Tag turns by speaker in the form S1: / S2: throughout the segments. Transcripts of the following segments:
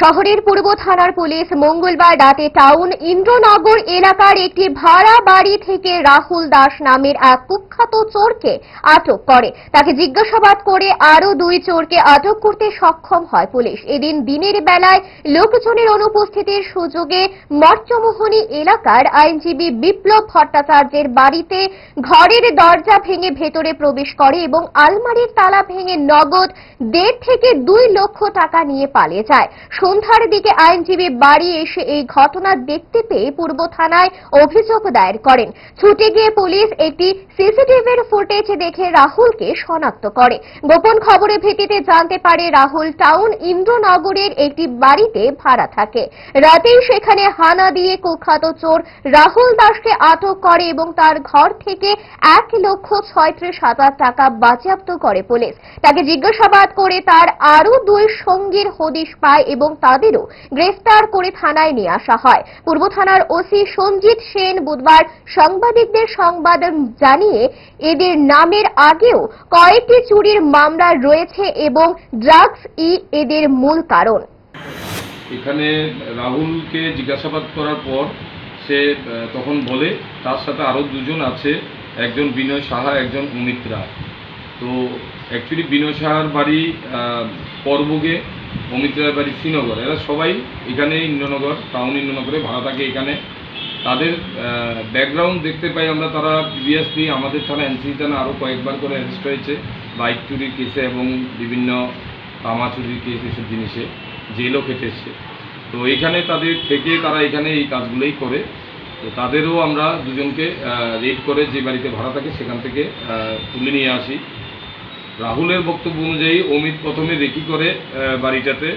S1: শহরের পূর্ব থানার পুলিশ মঙ্গলবার রাতে টাউন ইন্দ্রনগর এলাকার একটি ভাড়া বাড়ি থেকে রাহুল দাস নামের এক কুখ্যাত চোরকে আটক করে। তাকে জিজ্ঞাসাবাদ করে আরও দুই চোরকে আটক করতে সক্ষম হয় পুলিশ। এদিন দিনের বেলায় লোকজনের অনুপস্থিতির সুযোগে মর্চমোহনী এলাকার আইনজীবী বিপ্লব ভট্টাচার্যের বাড়িতে ঘরের দরজা ভেঙে ভেতরে প্রবেশ করে এবং আলমারির তালা ভেঙে নগদ দেড় থেকে দুই লক্ষ টাকা নিয়ে পালিয়ে যায়। সন্ধ্যার দিকে আইনজীবী বাড়ি এসে এই ঘটনা দেখতে পেয়ে পূর্ব থানায় অভিযোগ দায়ের করেন। ছুটে গিয়ে পুলিশ একটি সিসিটিভির ফুটেজ দেখে রাহুলকে শনাক্ত করে। গোপন খবরের ভিত্তিতে জানতে পারে রাহুল টাউন ইন্দ্রনগরের একটি বাড়িতে ভাড়া থাকে। রাতেই সেখানে হানা দিয়ে কুখ্যাত চোর রাহুল দাসকে আটক করে এবং তার ঘর থেকে এক লক্ষ ছয়ত্রিশ হাজার টাকা বাজেয়াপ্ত করে পুলিশ। তাকে জিজ্ঞাসাবাদ করে তার আরও দুই সঙ্গীর হদিশ পায় এবং তাদেরও গ্রেফতার করে থানায় নিয়ে আসা হয়। পূর্ব থানার ওসি সঞ্জিত সেন বুধবার সাংবাদিকদের সংবাদ জানিয়ে এদের নামের আগেও কয়েকটি চুরির মামলা রয়েছে এবং ড্রাগস ই এদের মূল কারণ।
S2: এখানে রাহুলকে জিজ্ঞাসাবাদ করার পর সে তখন বলে, তার সাথে আরও দুজন আছে, একজন বিনয় সাহা, একজন অমিত রায়। তো অ্যাকচুয়ালি বিনয় সাহার বাড়ি পরবুগে অমিত রায়ের বাড়ি শ্রীনগর। এরা সবাই এখানে ইন্দ্রনগর টাউন ইন্দ্রনগরে, ভাড়া থাকে এখানে। তাদের ব্যাকগ্রাউন্ড দেখতে পাই আমরা তারা প্রিভিয়াসলি আমাদের থানা এনসিসি থানা আরও কয়েকবার করে অ্যারেস্ট হয়েছে। বাইক চুরির কেসে এবং বিভিন্ন তামা চুরির কেস এসব জিনিসে। জেলও কেটেছে তো এখানে তাদের থেকে তারা এখানে এই কাজগুলোই করে। তো তাদেরও আমরা দুজনকে রেড করে যে বাড়িতে ভাড়া থাকে সেখান থেকে তুলে নিয়ে আসি। রাহুলের বক্তব্য অনুযায়ী অমিত প্রথমে রেকি করে বাড়িটাতে।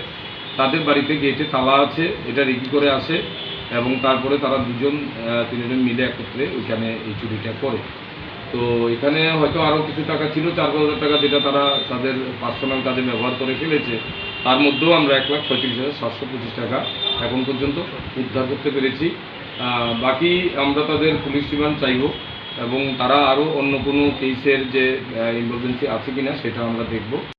S2: তাদের বাড়িতে গেটে তালা আছে, এটা রেকি করে আসে এবং তারপরে তারা দুজন তিনজন মিলে একত্রে ওইখানে এই চুরিটা করে। তো এখানে হয়তো আরও কিছু টাকা ছিল, চার হাজার টাকা যেটা তারা তাদের পার্সোনাল কাজে ব্যবহার করে ফেলেছে, তার মধ্যেও আমরা এক লাখ ছয়ত্রিশ হাজার সাতশো পঁচিশ টাকা এখন পর্যন্ত উদ্ধার করতে পেরেছি। বাকি আমরা তাদের পুলিশ রিমান্ড চাইব। এবং তারা আরও অন্য কোনো কেসের যে ইনভলভেন্সি আছে কি না সেটা আমরা দেখব।